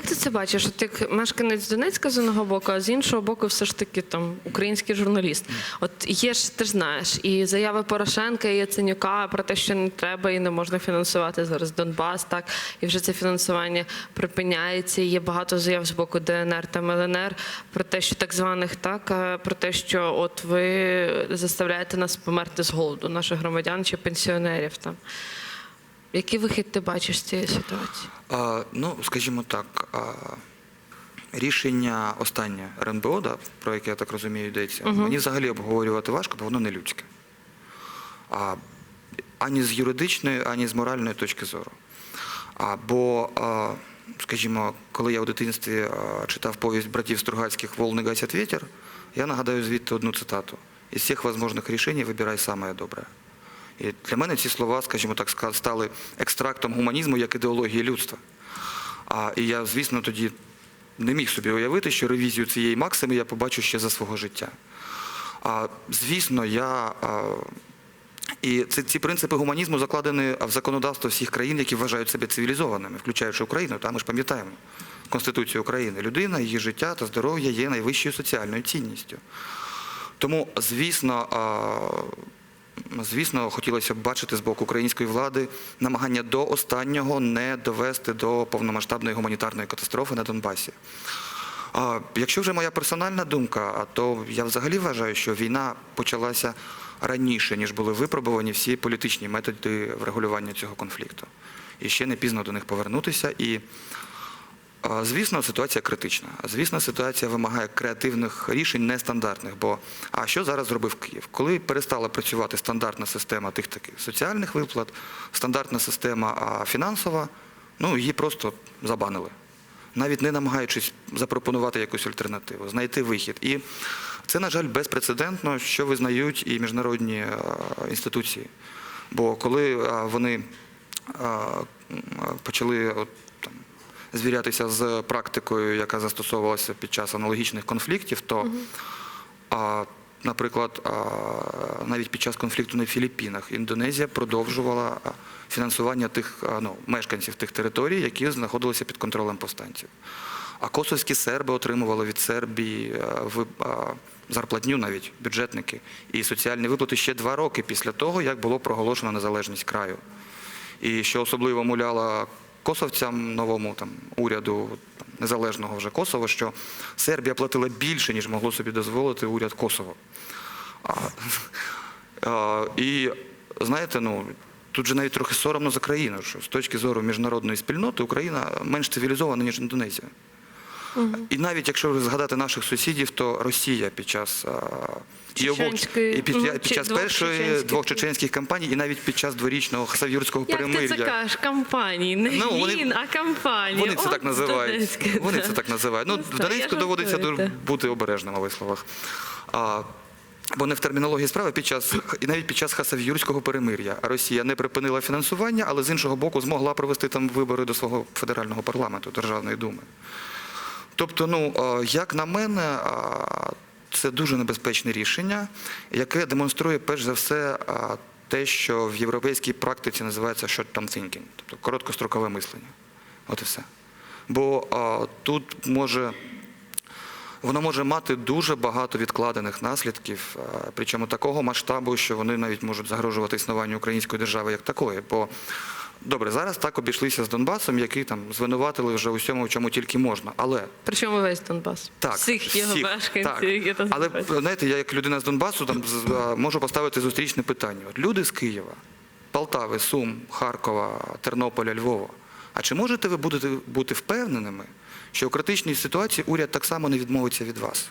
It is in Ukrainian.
як ти це бачиш? От як мешканець Донецька з одного боку, а з іншого боку, все ж таки там український журналіст. От є ж, ти ж знаєш, і заяви Порошенка і Яценюка про те, що не треба і не можна фінансувати зараз Донбас, так і вже це фінансування припиняється. Є багато заяв з боку ДНР та ЛНР про те, що так званих так е, про те, що от ви заставляєте нас померти з голоду, наших громадян чи пенсіонерів там. Який вихід ти бачиш з цієї ситуації? А, ну, скажімо так, а, рішення останнє РНБО, да, про яке я так розумію, йдеться, мені взагалі обговорювати важко, бо воно не людське. А, ані з юридичної, ані з моральної точки зору. А, бо, а, скажімо, коли я у дитинстві а, читав повість братів Стругацьких «Вол не гасять ветер», я нагадаю звідти одну цитату. «Із всіх возможних рішень вибирай саме добре». І для мене ці слова, скажімо так, стали екстрактом гуманізму як ідеології людства. А, і я, звісно, тоді не міг собі уявити, що ревізію цієї максими я побачу ще за свого життя. А, звісно, я. А, і ці, ці принципи гуманізму закладені в законодавство всіх країн, які вважають себе цивілізованими, включаючи Україну. Та ми ж пам'ятаємо Конституцію України. Людина, її життя та здоров'я є найвищою соціальною цінністю. Тому, звісно, а, звісно, хотілося б бачити з боку української влади намагання до останнього не довести до повномасштабної гуманітарної катастрофи на Донбасі. А, Якщо вже моя персональна думка, то я взагалі вважаю, що війна почалася раніше, ніж були випробувані всі політичні методи врегулювання цього конфлікту. І ще не пізно до них повернутися. І Звісно, ситуація критична. Звісно, ситуація вимагає креативних рішень, нестандартних. Бо а що зараз зробив Київ? Коли перестала працювати стандартна система тих таких соціальних виплат, стандартна система фінансова, ну її просто забанили. Навіть не намагаючись запропонувати якусь альтернативу, знайти вихід. І це, на жаль, безпрецедентно, що визнають і міжнародні інституції. Бо коли вони почали звірятися з практикою, яка застосовувалася під час аналогічних конфліктів, то, а, наприклад, а, навіть під час конфлікту на Філіппінах Індонезія продовжувала фінансування тих а, ну, мешканців тих територій, які знаходилися під контролем повстанців. А косовські серби отримували від Сербії зарплатню навіть бюджетники і соціальні виплати ще два роки після того, як було проголошено незалежність краю. І що особливо муляло косовцям новому там уряду там, незалежного вже Косово, що Сербія платила більше, ніж могло собі дозволити уряд Косово. А, а, і знаєте, ну тут же навіть трохи соромно за країну, що з точки зору міжнародної спільноти Україна менш цивілізована, ніж Індонезія. І навіть якщо згадати наших сусідів, то Росія під час і під, під час двох першої чеченських. двох чеченських кампаній, і навіть під час дворічного хасавюрського Як ти перемир'я. це кажеш? Кампанії, не Ну, вони- він, а кампанії. Вони це От так називають. Донецьке, Вони да. це так називають. Ну, Ну, в Донецьку доводиться жартую, бути обережним у висловах. А, бо не в термінології справи під час і навіть під час хасавюрського перемир'я Росія не припинила фінансування, але з іншого боку змогла провести там вибори до свого федерального парламенту, Державної думи. Тобто, ну як на мене, це дуже небезпечне рішення, яке демонструє перш за все те, що в європейській практиці називається short-term thinking, тобто короткострокове мислення. От і все. Бо а, тут може. Воно може мати дуже багато відкладених наслідків, а, причому такого масштабу, що вони навіть можуть загрожувати існуванню української держави як такої. Бо добре, зараз так обійшлися з Донбасом, який там звинуватили вже усьому, в чому тільки можна. Але Причому весь Донбас. так, Всіх його всіх, мешканців, так. Але знаєте, я як людина з Донбасу там з- можу поставити зустрічне питання. От люди з Києва, Полтави, Сум, Харкова, Тернополя, Львова. А чи можете ви будете бути впевненими, що у критичній ситуації уряд так само не відмовиться від вас?